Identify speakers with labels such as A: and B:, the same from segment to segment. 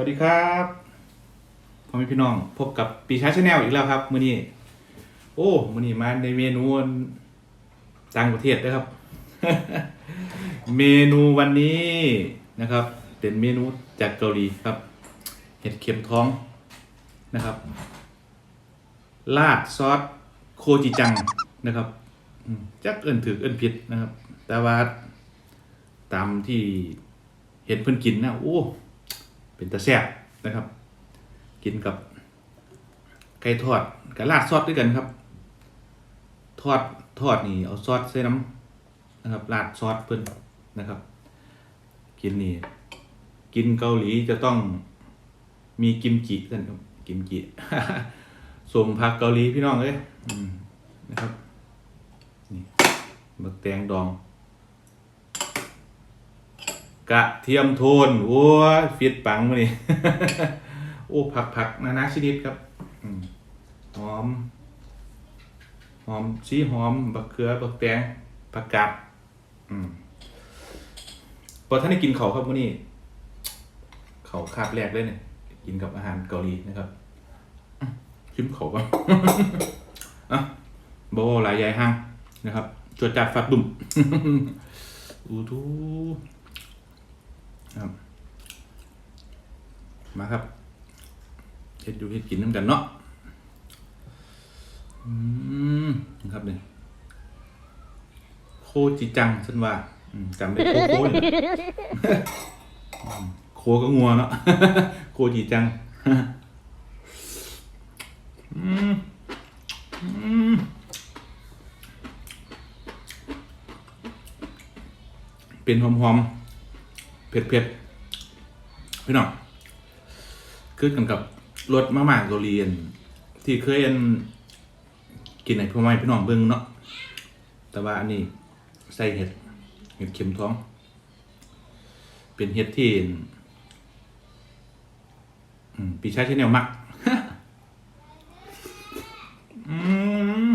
A: วัสดีครับพ่อแม่พี่น้อง พบกับปีชาชาแนลอีกแล้วครับมื้อนี้ โอ้มื้อนี้มาในเมนูต่างประเทศนะครับ เมนูวันนี้นะครับ เป็นเมนูจากเกาหลีครับ เห็ดเข็มท้องนะครับ ลาดซอสโคจิจังนะครับจักเอินถือเอินผิดนะครับ แต่ว่าตามที่เห็นเพิ่นกินนะโอ้ เป็นตะแซ่บนะครับ กินกับไก่ทอดกับราดซอสด้วยกันครับ ทอดทอดนี่เอาซอสใส่น้ำนะครับราดซอสเพิ่นนะครับ กินนี่กินเกาหลีจะต้องมีกิมจิกันครับกิมจิสมผักเกาหลีพี่น้องเอ้ยนะครับนี่บักแตงดอง กระเทียมโทนโอ้ยฟิตปังมานี่ โอ้ผักผักนานาชนิดครับหอม หอมชีหอม บักเขือ บักแตงผักกาดอืมพอท่านได้กินเขาครับมื้อนี้ เขาคาบแรกเลยเนี่ย กินกับอาหารเกาหลีนะครับชิมเขาก่อนอะบอหลายใหญ่ห้างนะครับจวดจัดฟัดบุ่มอูทู ครับ มาครับเฮ็ดอยู่เฮ็ดกินน้ำกันเนาะอืมครับเนี่ยโคจิจังฉันว่าจำได้โคโคนี่แหละอืมโคก็งัวเนาะโคจิจังอืมอืมเป็นหอมๆ เผ็ดเผ็ดพี่น้องคือกันกับรสมาม่าเกาหลีนที่เคยอันกินในพ่อแม่พี่น้องเบิ้งเนาะแต่ว่าอันนี้ใส่เห็ดเห็ดเข็มท้อง เป็นเห็ดที่ปีชาชแนลมัก อืม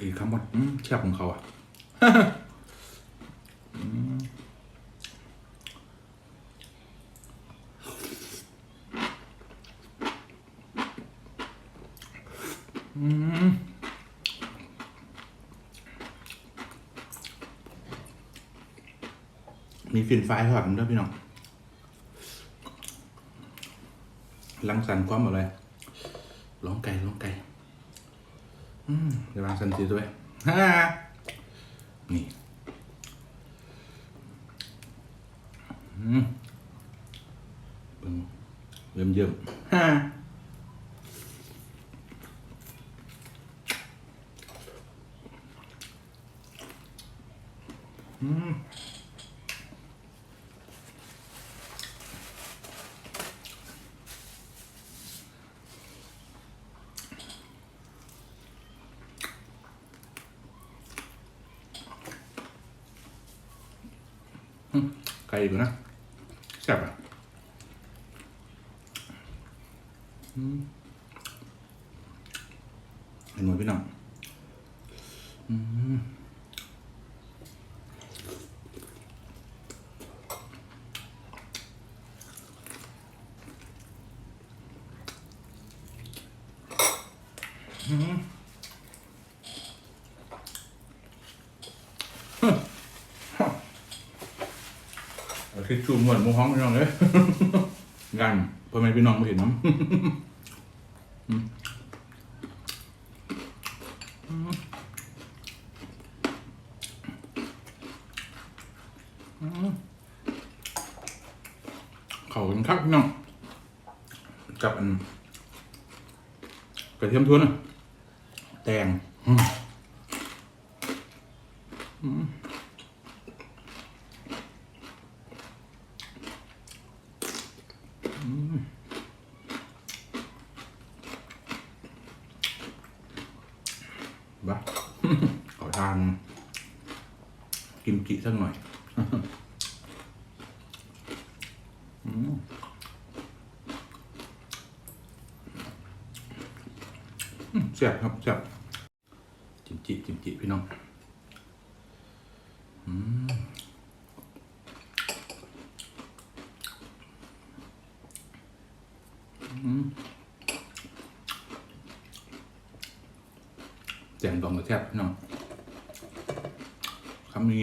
A: อีกคำว่าอืมแซ่บของเขาอะ อืม อืมมีฟินไฟทอดมันด้วยพี่น้องลังสรรค์ความอะไรร้องไก่ร้องไก่อืมเดี๋ยววางสันติด้วยฮ่านี่อืมเบิ่งเยิ่มเยิ่มฮ่า อืมไก่ดูนะแซ่บอะอืมเห็นหมดพี่น้องอืม คิดจูมหมดหมูฮ้องพี่น้องเลยกันพ่อแม่พี่น้องไม่เห็นน้ำอืมอืมอืมเขากันครับพี่น้องกับอันกระเทียมทวนอะแตงอืมอืมบ้า ขอทานกิมจิสักหน่อย อืมอืมแซ่บครับแซ่บจิมจิกิมจิพี่น้องอืมอืมแจงดองกระแทบพี่น้องคำนี้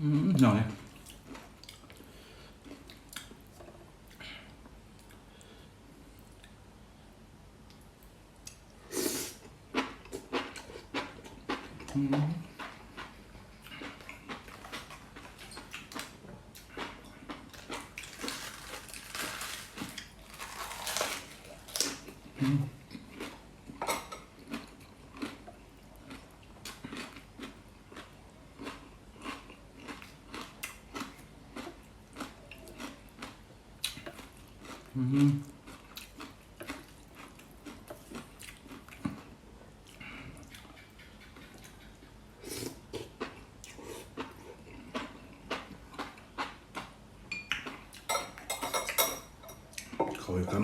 A: อืมน่อยอืมเขา ไปค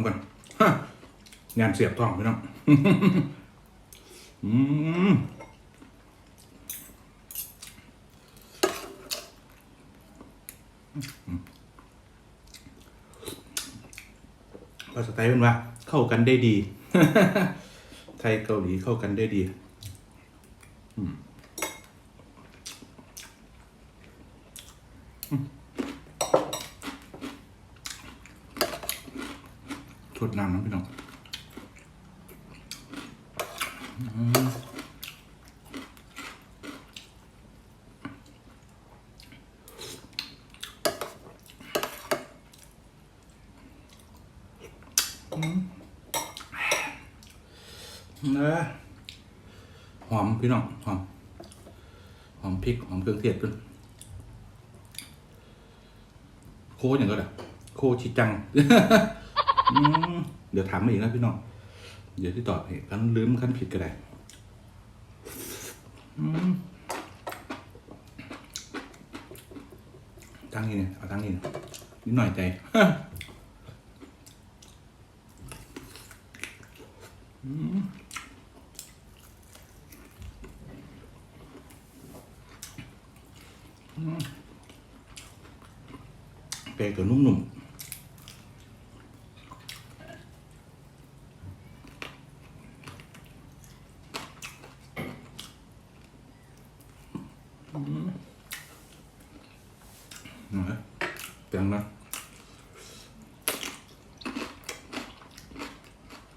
A: ำกันงานเสียบท้องพี่น้องอืมภาษาไทยเป็นว่า เข้ากันได้ดี ไทยเกาหลีเข้ากันได้ดี อืม ดน้ำนะพี่น้องอืมนะหอมพี่น้องหอมหอมพริกหอมเครื่องเทศด้วยโคอย่างก็ได้โคชิจัง อืมเดี๋ยวถามมาอีกนะพี่น้อง เดี๋ยวที่ตอบเหตุกันลืมขั้นผิดก็ได้ตั้งนี่เนี่ยเอาตั้งนี่เนี่ยนิดหน่อยใจอืมอืมแปลกตัวนุ่มๆ หน่อยเตียงนะ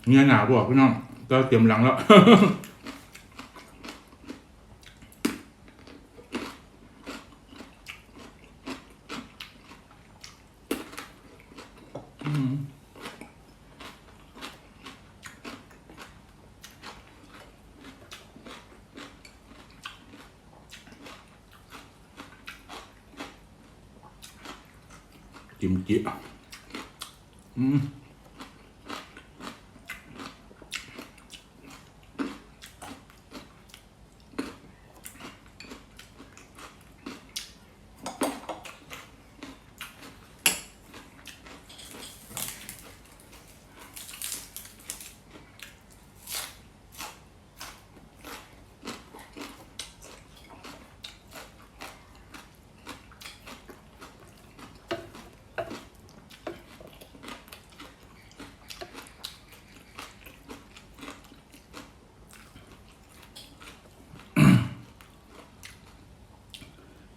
A: เนี่ยหนาวบอกพี่น้องก็เตรียมหลังแล้วกิมจิอะอืม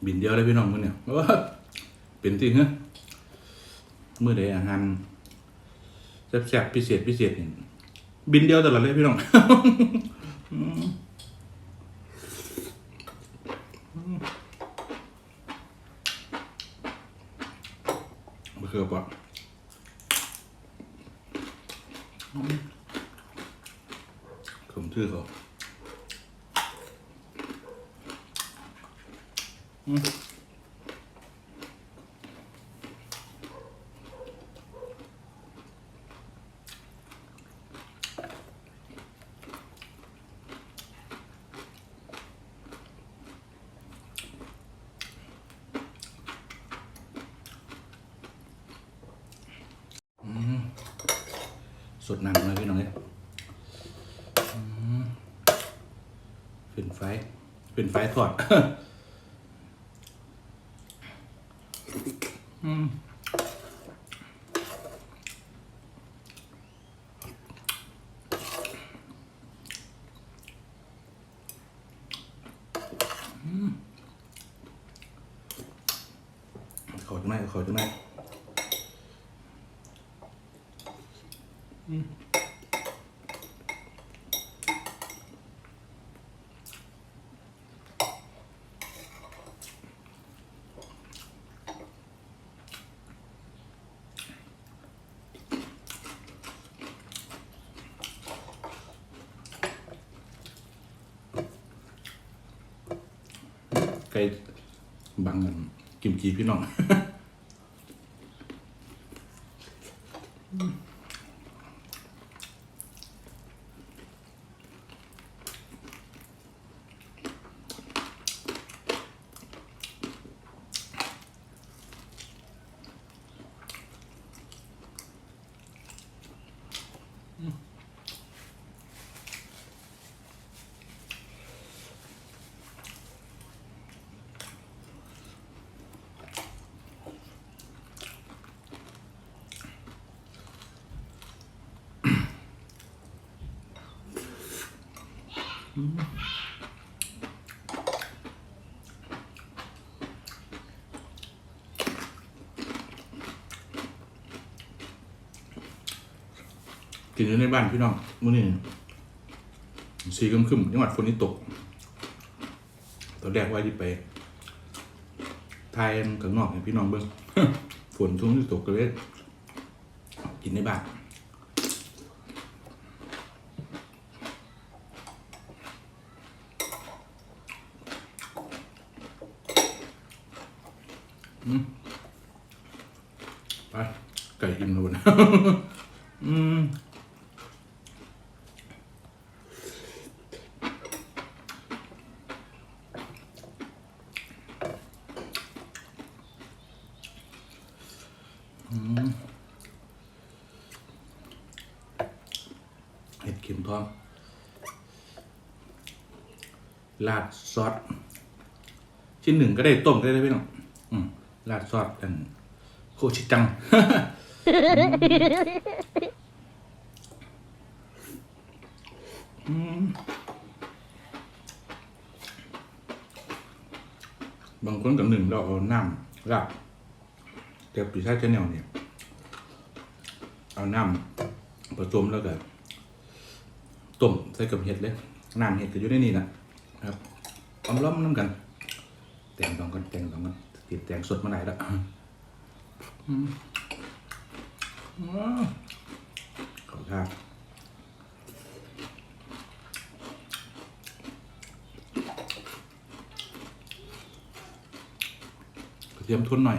A: บินเดียวเลยพี่น้องมื้อเนี่ยเป็นจริงฮะมื้อใดอาหารแซ่บๆพิเศษพิเศษนี่บินเดียวตลอดเลยพี่น้องอืมะเขือเปราะอืมผมชื่อเขา สดน้ำเลยพี่น้องเนี่ยอืมขึ้นไฟขึ้นไฟทอด อืมอืม ขอจังไหนขอจังไหนไก่บังกันกิมจีพี่น้อง กินอยู่ในบ้านพี่น้องมื้อนี้สีครึมๆจังหวัดฝนนี่ตก ตอนแรกว่าที่ไปทายข้างนอกให้พี่น้องเบิ่งฝนช่วงที่ตกก็เลยกินในบ้าน ไปไก่อิ่มแล้วนะอืมอืมเห็ดเข็มทองราดซอสชิ้นหนึ่งก็ได้ต้มก็ได้พี่น้องอืม ราดซอสกันโคชิจัง บางคนกับหนึ่งเราเอาน้ำราดแต่ปีชาติแนวเนี่ย เอาน้ำผสมแล้วก็ต้มใส่กับเห็ดเลยน้ำเห็ดก็อยู่ในนี่นะครับอมล้อมน้ำกัน แต่งตองกันแต่งตองกัน ติดแต่งสดมาไหนแล้วอืมว้าวขอบคุณกระเทียมทุนหน่อย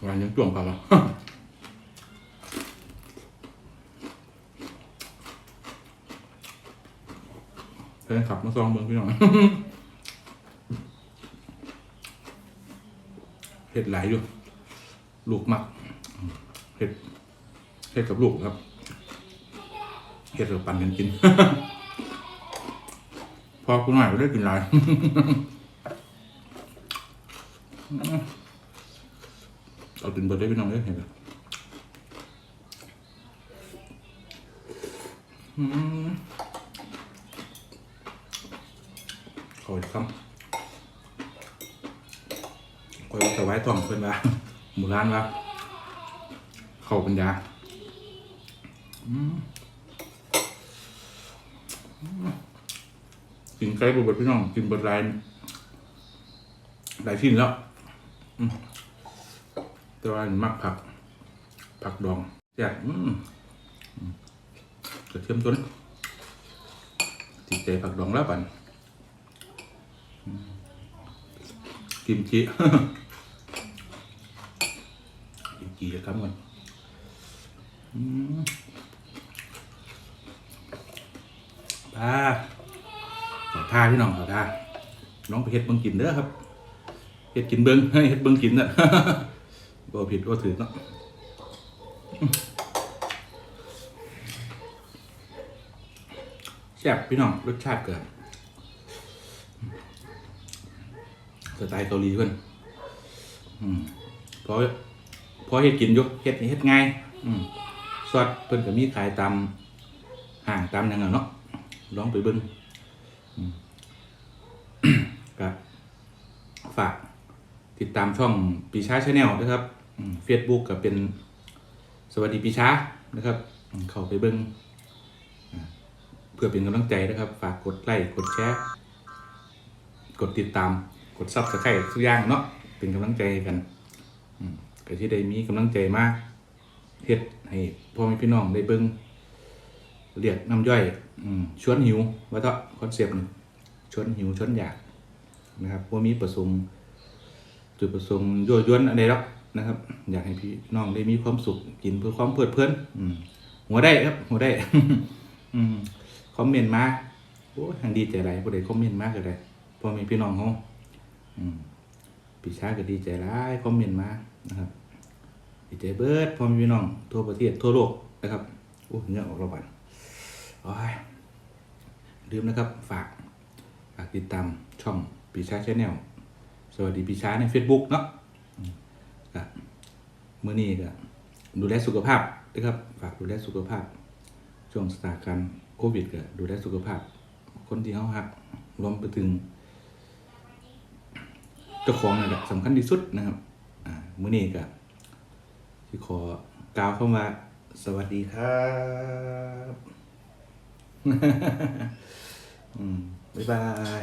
A: หวานยังจ่วงเปล่าล่ะแฟนขับมาซองเมืองพี่น้องเห็ดหลายอยู่ ลูกมัก เห็ด เห็ดกับลูกครับ เห็ดกับปั่นกันกิน พอคุณหน่อยไม่ได้กินหลายเอาตินเบิร์ดได้พี่น้องได้เห็นไหมอืมขออีกคำคอยว่าจะไว้ต่องเพื่อนว่าหมู่ร้านว่าเข้าปัญญา กินไก่บดพี่น้อง กินบดลายหลายที่แล้วแต่ว่ามักผัก ผักดองแซ่บอืมอืมกระเทียมตัวนี้ติดใจผักดองแล้วปันกิมจิกิมจินะครับมันอ่า พี่น้องเขอท่าน้องไปเฮ็ดเบิ่งกินเด้อครับเฮ็ดกินเบิ่งเฮ็ดเบิ่งกินน่ะบ่ผิดบ่ถือเนาะแซ่บพี่น้องรสชาติเกิดสไตล์เกาหลีเพื่อนพอพอเฮ็ดกินยกเฮ็ดนี่เฮ็ดง่ายอซอสเพิ่อนก็มีขายตามห้างตามยังอะเนาะลองไปเบิ่งอืม ก็ฝากติดตามช่องปีชาชาแนลนะครับเฟซบุ๊กก็เป็นสวัสดีปีชานะครับ เข้าไปเบิ่งเพื่อเป็นกำลังใจนะครับ ฝากกดไลค์กดแชร์กดติดตามกดซับสไครต์ทุกอย่างเนาะเป็นกำลังใจกันก็ที่ได้มีกำลังใจมากเฮ็ดให้พ่อแม่พี่น้องได้เบิ่งเรียกน้ำย่อยอชวนหิวว่าเถอะคอนเซปต์ชวนหิวชวนอยาก นะครับว่ามีประสงค์จุดประสงค์ยั่วยวนอะไรหรอกนะครับ อยากให้พี่น้องได้มีความสุขกินเพื่อความเพลิดเพลินหัวได้ครับ หัวได้ อืมคอมเมนต์มาโอ้ยทางดีใจหลายผู้ใดคอมเมนต์มากก็ได้พ่อม่พี่น้องเขาพี่ชายก็ดีใจหลายคอมเมนต์มานะครับดีใจเบิร์ดพ่อม่พี่น้องทั่วประเทศทั่วโลกนะครับโอ้เงื่อออกระบาดโอ้ยลืมนะครับ ฝากฝากติดตามช่อง ปีชาชาแนลสวัสดีปีชาใน Facebook เนาะอืมก็มื้อนี้ก็ดูแลสุขภาพนะครับฝากดูแลสุขภาพ ช่วงสถานการณ์โควิดก็ดูแลสุขภาพ คนที่เขาหักรวมไปถึงเจ้าของนั่นแหละสำคัญที่สุดนะครับอ่ามื้อนี้ก็ที่ขอกล่าวเข้ามาสวัสดีครับบ๊ายบาย